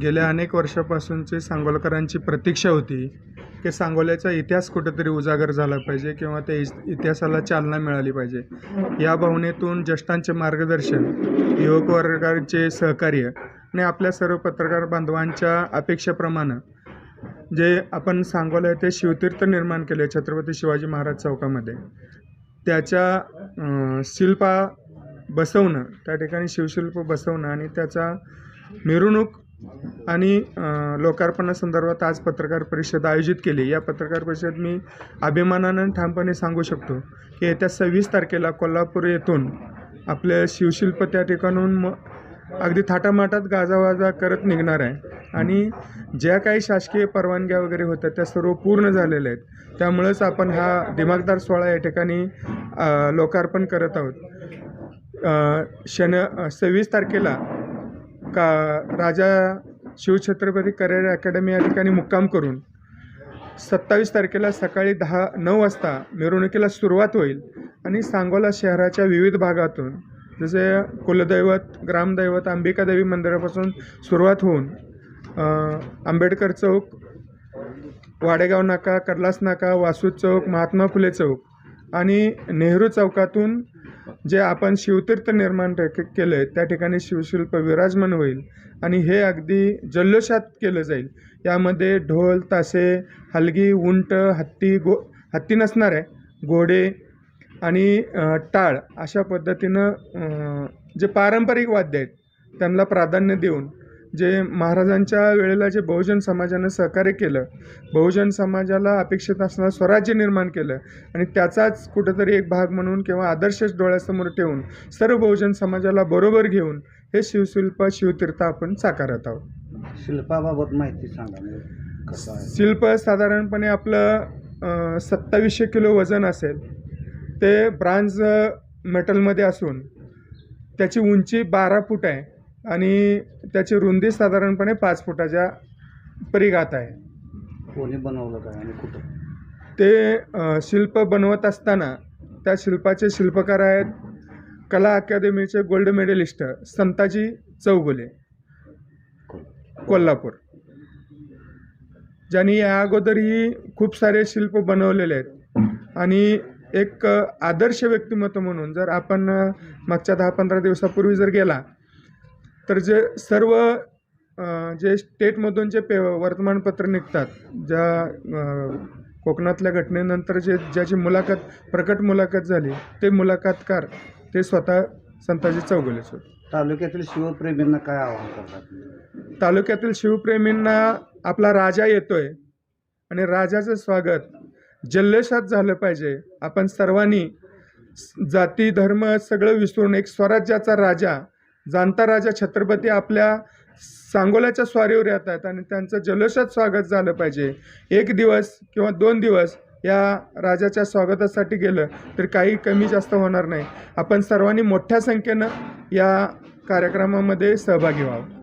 गेल्या अनेक वर्षापासूनची सांगोलकरांची प्रतीक्षा होती की सांगोल्याचा इतिहास कुठेतरी उजागर झाला पाहिजे किंवा त्या इस- इतिहासाला चालना मिळाली पाहिजे. या भावनेतून ज्येष्ठांचे मार्गदर्शन युवक वर्गाचे सहकार्य आणि आपल्या सर्व पत्रकार बांधवांच्या अपेक्षेप्रमाणे जे आपण सांगोला येथे शिवतीर्थ निर्माण केले छत्रपती शिवाजी महाराज चौकामध्ये त्याच्या शिल्पा बसवणं त्या ठिकाणी शिवशिल्प बसवणं आणि त्याचा मिरवणूक आणि लोकार्पणासंदर्भात आज पत्रकार परिषद आयोजित केली. या पत्रकार परिषदेत मी अभिमानानं ठामपणे सांगू शकतो की येत्या सव्वीस तारखेला कोल्हापूर येथून आपल्या शिवशिल्प त्या ठिकाणून म अगदी थाटामाटात गाजावाजा करत निघणार आहे. आणि ज्या काही शासकीय परवानग्या वगैरे होत्या त्या सर्व पूर्ण झालेल्या आहेत. त्यामुळंच आपण हा दिमागदार सोहळा या ठिकाणी लोकार्पण करत आहोत. शन सव्वीस तारखेला का राजा शिवछत्रपती करिअर अकॅडमी या ठिकाणी मुक्काम करून सत्तावीस तारखेला सकाळी दहा नऊ वाजता मिरवणुकीला सुरुवात होईल आणि सांगोला शहराच्या विविध भागातून जसे कुलदैवत ग्रामदैवत अंबिकादेवी मंदिरापासून सुरुवात होऊन आंबेडकर चौक वाडेगाव नाका कर्लास नाका वासू चौक महात्मा फुले चौक आणि नेहरू चौकातून जे आपण शिवतीर्थ निर्माण के केलं आहे त्या ठिकाणी शिवशिल्प विराजमान होईल आणि हे अगदी जल्लोषात केलं जाईल. यामध्ये ढोल तासे हलगी उंट हत्ती गो हत्ती नसणार आहे घोडे आणि टाळ अशा पद्धतीनं जे पारंपरिक वाद्य आहेत त्यांना प्राधान्य देऊन जे महाराजांच्या वेळेला जे बहुजन समाजानं सहकार्य केलं बहुजन समाजाला अपेक्षित असणारं स्वराज्य निर्माण केलं आणि त्याचाच कुठंतरी एक भाग म्हणून किंवा आदर्शच डोळ्यासमोर ठेवून सर्व बहुजन समाजाला बरोबर घेऊन हे शिवशिल्प शिवतीर्थ आपण साकारत आहोत. शिल्पाबाबत माहिती सांगा शिल्प साधारणपणे आपलं सत्तावीसशे किलो वजन असेल ते ब्रांज मेटलमध्ये असून त्याची उंची बारा फूट आहे. आणि त्याची रुंदी साधारणपणे पाच फुटाच्या परिघात आहे. कोणी बनवलं काय आणि कुठं? ते अ, शिल्प बनवत असताना त्या शिल्पाचे शिल्पकार आहेत कला अकादमीचे गोल्ड मेडलिस्ट संताजी चौगुले. कोल्हापूर. ज्यांनी या अगोदरही खूप सारे शिल्प बनवलेले आहेत. आणि एक अ, आदर्श व्यक्तिमत्व म्हणून जर आपण अ, मागच्या दहा पंधरा दिवसापूर्वी जर गेला तर जे सर्व जे स्टेटमधून जे पे वर्तमानपत्र निघतात ज्या कोकणातल्या घटनेनंतर जे ज्याची मुलाखत प्रकट मुलाखत झाली ते मुलाखतकार ते स्वतः संताजी चौगुलेच होते. तालुक्यातील शिवप्रेमींना काय आवाहन करतात? तालुक्यातील शिवप्रेमींना आपला राजा येतोय आणि राजाचं स्वागत जल्लोषात झालं पाहिजे. आपण सर्वांनी जाती धर्म सगळं विसरून एक स्वराज्याचा राजा जाणता राजा छत्रपती आपल्या सांगोल्याच्या स्वारीवर येत आहेत आणि त्यांचं जल्लोषात स्वागत झालं पाहिजे. एक दिवस किंवा दोन दिवस या राजाच्या स्वागतासाठी गेलं तर काही कमी जास्त होणार नाही. आपण सर्वांनी मोठ्या संख्येनं या कार्यक्रमामध्ये सहभागी व्हावं.